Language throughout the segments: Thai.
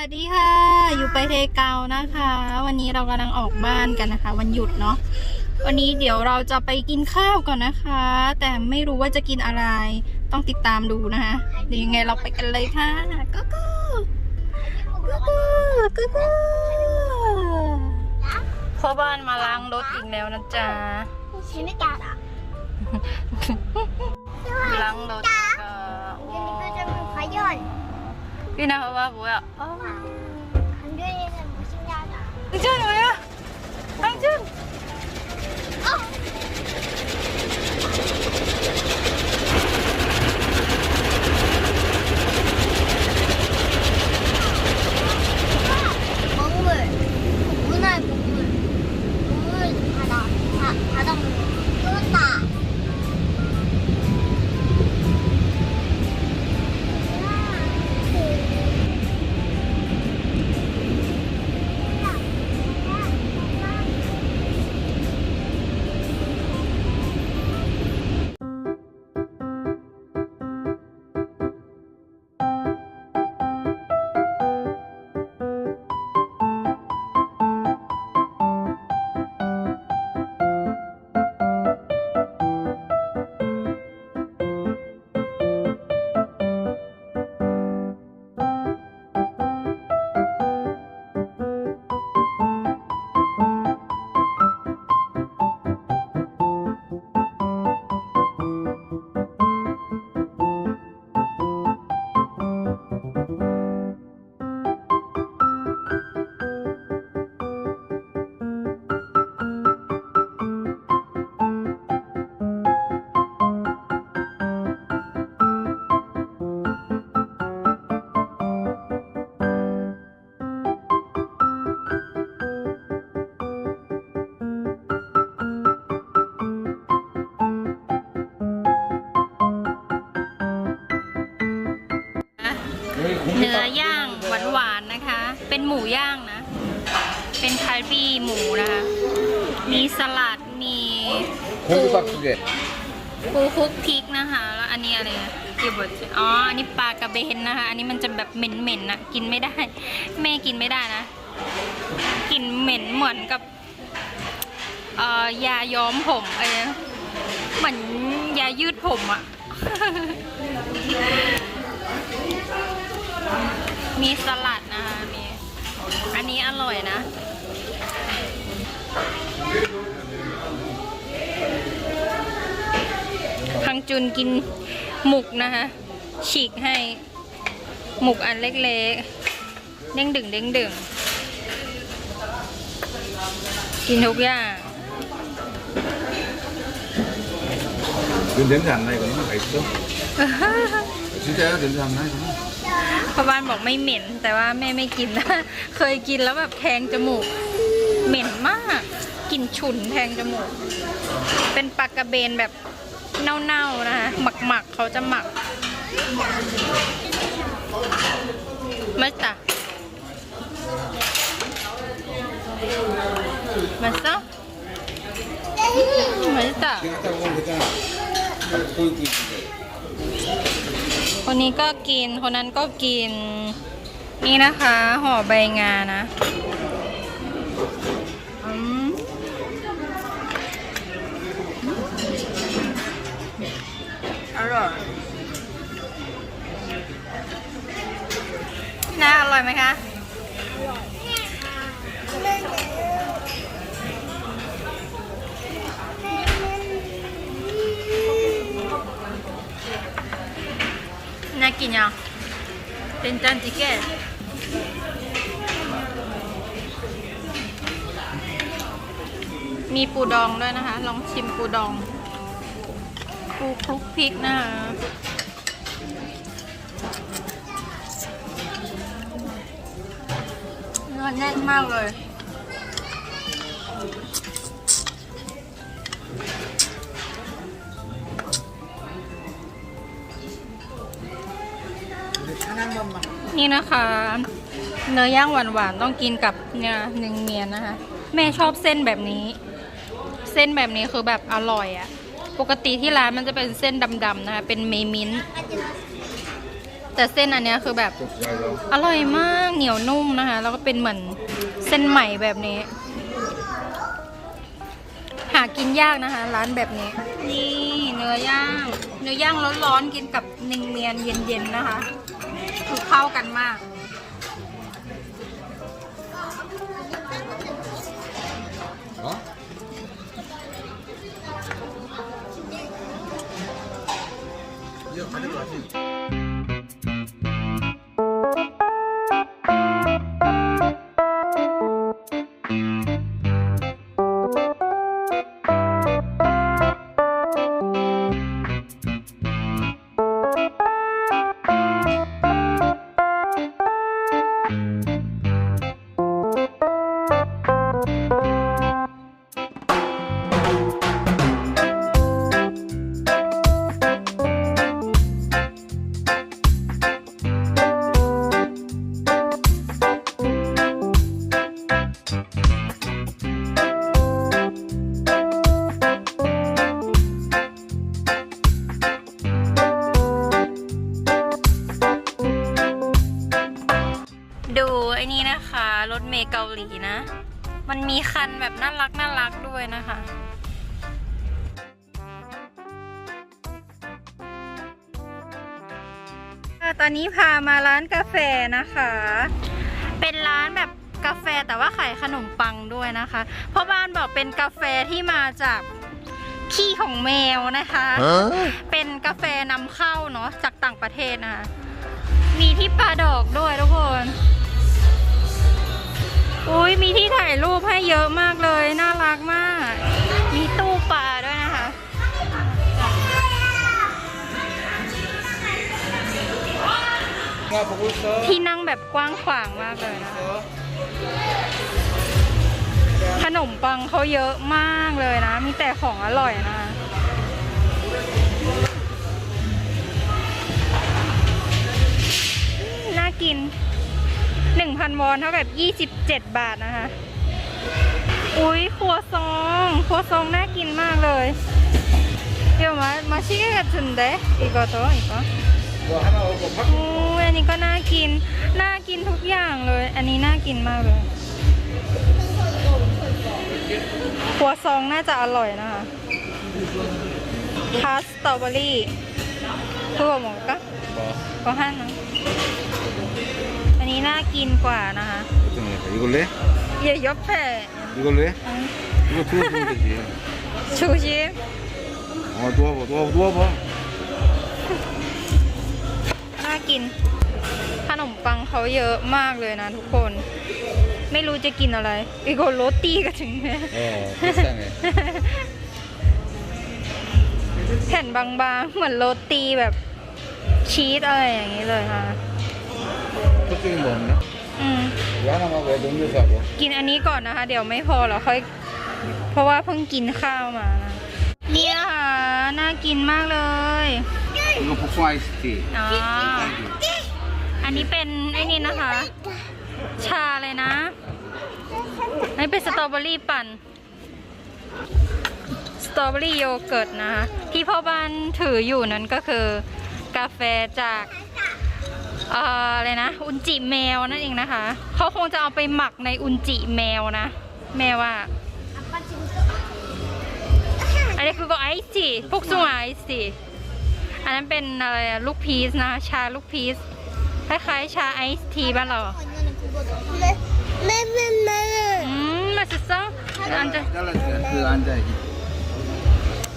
สวัสดีค่ะ อยู่ไปเทเกานะคะ วันนี้เรากำลังออกบ้านกันนะคะ วันหยุดเนาะวันนี้เดี๋ยวเราจะไปกินข้าวก่อนนะคะ แต่ไม่รู้ว่าจะกินอะไรต้องติดตามดูนะคะเดี๋ยวยังไงเราไปกันเลยค่ะก็ก็ก็ก็ก็ก็พ่อบ้านมาล้างรถอีกแล้วนะจ๊ะใช่ไหมจ๊ะ 리나 봐봐 뭐야 어. 강준이는 무신기하다 강준 뭐야? 강준 어. เนื้อย่างหวานๆนะคะ เป็นหมูย่างนะ เป็นคาร์บี้หมูนะคะ มีสลัด มี 고기밥 두 개. ปูคลุกพริกนะคะ แล้วอันนี้อะไรอะกี่บทอ๋อ อันนี้ปลากระเบนนะคะ อันนี้มันจะแบบเหม็นๆนะกินไม่ได้ แม่กินไม่ได้นะ กลิ่นเหม็นเหมือนกับ เอ่อยาย้อมผมเอะไรนะเหมือนยายืดผมอะ มีสลัดนะคะมีอันนี้อร่อยนะ พังจุนกินหมุกนะคะฉีกให้ หมุกอันเล็กๆ เด้งดึงเด้งดึงกินทุกอย่างเดินเดินทาะไหนก็ไมไปซึ่งชิ้นแท้เดินทาะไหนก่อน พ่อบ้านบอกไม่เหม็น แต่ว่าแม่ไม่กินนะ เคยกินแล้วแบบแทงจมูก เหม็นมากกลิ่นฉุนแทงจมูก เป็นปลากระเบนแบบเน่าๆนะคะหมักๆเขาจะหมักมาจ้ะมาซะมาจ้ะ คนนี้ก็กิน คนนั้นก็กิน นี่นะคะห่อใบงานะอร่อยน่าอร่อยไหมคะน่า กินยังเป็นจานจิเกตมีปูดองด้วยนะคะ ลองชิมปูดอง ปูคลุกพริกนะคะเนื้อแน่นมากเลย นี่นะคะ เนื้อย่างหวานๆต้องกินกับเนี่ยหนึ่งเมียนนะคะ แม่ชอบเส้นแบบนี้ เส้นแบบนี้คือแบบอร่อยอะปกติที่ร้านมันจะเป็นเส้นดำๆนะคะ เป็นเมมินแต่เส้นอันนี้คือแบบอร่อยมากเหนียวนุ่มนะคะ แล้วก็เป็นเหมือนเส้นใหม่แบบนี้ หากินยากนะคะ ร้านแบบนี้ นี่เนื้อย่าง เนื้อย่างร้อนๆกินกับหนึ่งเมียนเย็นๆนะคะ คือเข้ากันมาก 어? 이제 가져가지. รักน่ารักด้วยนะคะตอนนี้พามาร้านกาแฟนะคะ เป็นร้านแบบกาแฟแต่ว่าขายขนมปังด้วยนะคะ เพราะบ้านบอกเป็นกาแฟที่มาจากขี้ของแมวนะคะ เป็นกาแฟนำเข้าเนาะจากต่างประเทศนะคะ มีที่ปลาดอกด้วยทุกคน อุ้ยมีที่ถ่ายรูปให้เยอะมากเลย น่ารักมาก มีตู้ปลาด้วยนะคะที่นั่งแบบกว้างขวางมากเลยนะคะขนมปังเขาเยอะมากเลยนะ มีแต่ของอร่อยนะน่ากิน 1,000 วอนเท่ากับ 27 บาทนะคะ อุ้ยครัวซองครัวซองน่ากินมากเลยเดี๋ยวมามาชิกันจุนเดอีกตัวอีกตัวอู้อันนี้ก็น่ากิน น่ากินทุกอย่างเลย อันนี้น่ากินมากเลยครัวซองน่าจะอร่อยนะคะพาสตรอเบอรี่คือบอกหมั้ะก็กห้านะ นนี้น่ากินกว่านะคะ 어떤 거? 이걸로 해? เยอะยบแผ่ 이걸로 해? 이거 두어주면 되지. ชูชิม 어 누워봐 누워봐 누워봐. น่ากิน ขนมปังเขาเยอะมากเลยนะทุกคน ไม่รู้จะกินอะไร อีกคนโรตีก็ถึงแม้ 어 비싸네. แผ่นบางๆ เหมือนโรตีแบบชีสอะไรอย่างนี้เลยค่ะ 그쪽에 뭐 없나? อืม 이거 하나만 왜 음료수하고? กินอันนี้ก่อนนะคะ เดี๋ยวไม่พอเราค่อย เพราะว่าเพิ่งกินข้าวมานะนี่นะคะน่ากินมากเลย 이거 복숭아 아이스티. อ๋อ อันนี้เป็นไอ้นี่นะคะ ชาเลยนะอันนี้เป็นสตรอเบอรี่ปั่น สตรอเบอรี่โยเกิร์ตนะคะ ที่พ่อบ้านถืออยู่นั้นก็คือ กาแฟจากเ อะไรนะ อุนจิแมวนั่นเองนะคะ เขาคงจะเอาไปหมักในอุนจิแมวนะ แม่ว่ะอันนี้คือก็ไอซ์จีพวกซุงไอซ์จิอันนั้นเป็นอะไรลูกพีชนะ ชาลูกพีชคล้ายๆชาไอซ์ทีบ้านเราม่ไม่ไม่อืมมาสิซ่าอันจะคืออันจะ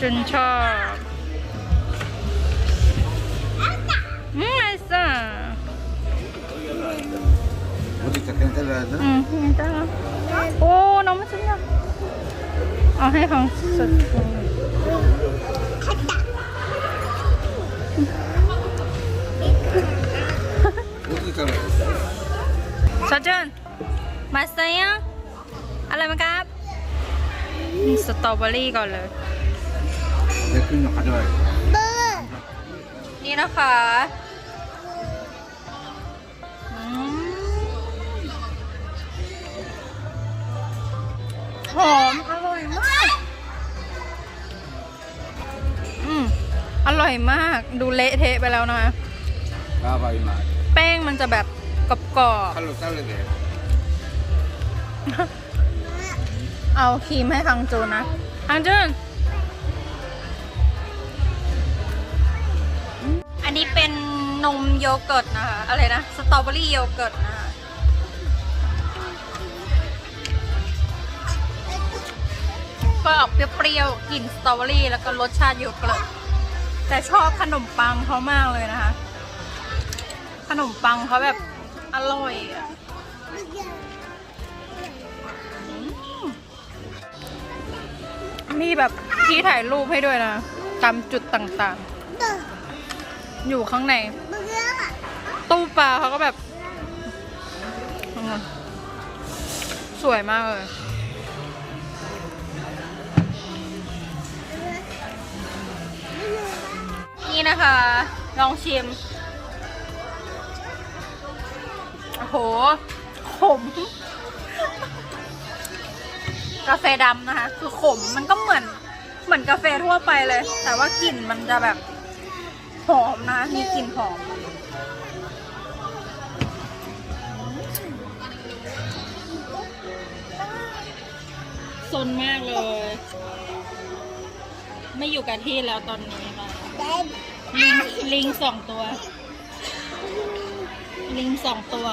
จนชอบอืมมาสิซ่า 어디 있다 그냥 잘라야 돼? อืมนี่จ้าโอ้น้องมาสิซะเอาให้ของสด 어디 잘라? สดจนมาสิยังอะไรมาครับอืมสตรอเบอรี่ก่อนเลย 내 그림 가져와야지. 네. นี่นะคะ หอม อร่อยมาก อืมอร่อยมาก ดูเละเทะไปแล้วนะ Brava il mare. แป้งมันจะแบบกรอบ Fallo sta a vedere. เอาครีมให้คังจูนนะคังจูน อันนี้เป็นนมโยเกิร์ตนะคะ อะไรนะ สตรอเบอรี่โยเกิร์ตนะ ก็ออกเปรี้ยวๆกลิ่นสตรอเบอรี่ แล้วก็รสชาติโยเกิร์ตแต่ชอบขนมปังเขามากเลยนะคะ ขนมปังเขาแบบอร่อยอะมีแบบที่ถ่ายรูปให้ด้วยนะ ตามจุดต่างๆ อยู่ข้างใน ตู้ปลาเขาก็แบบ สวยมากเลย นี่นะคะ ลองชิม โอ้โห ขม กาแฟดำนะคะ คือขมมันก็เหมือน เหมือนกาแฟทั่วไปเลย แต่ว่ากลิ่นมันจะแบบ หอมนะ มีกลิ่นหอมซนมากเลย ไม่อยู่กับที่แล้วตอนนี้ค่ะ ลิงลิงสองตัว ลิงสองตัว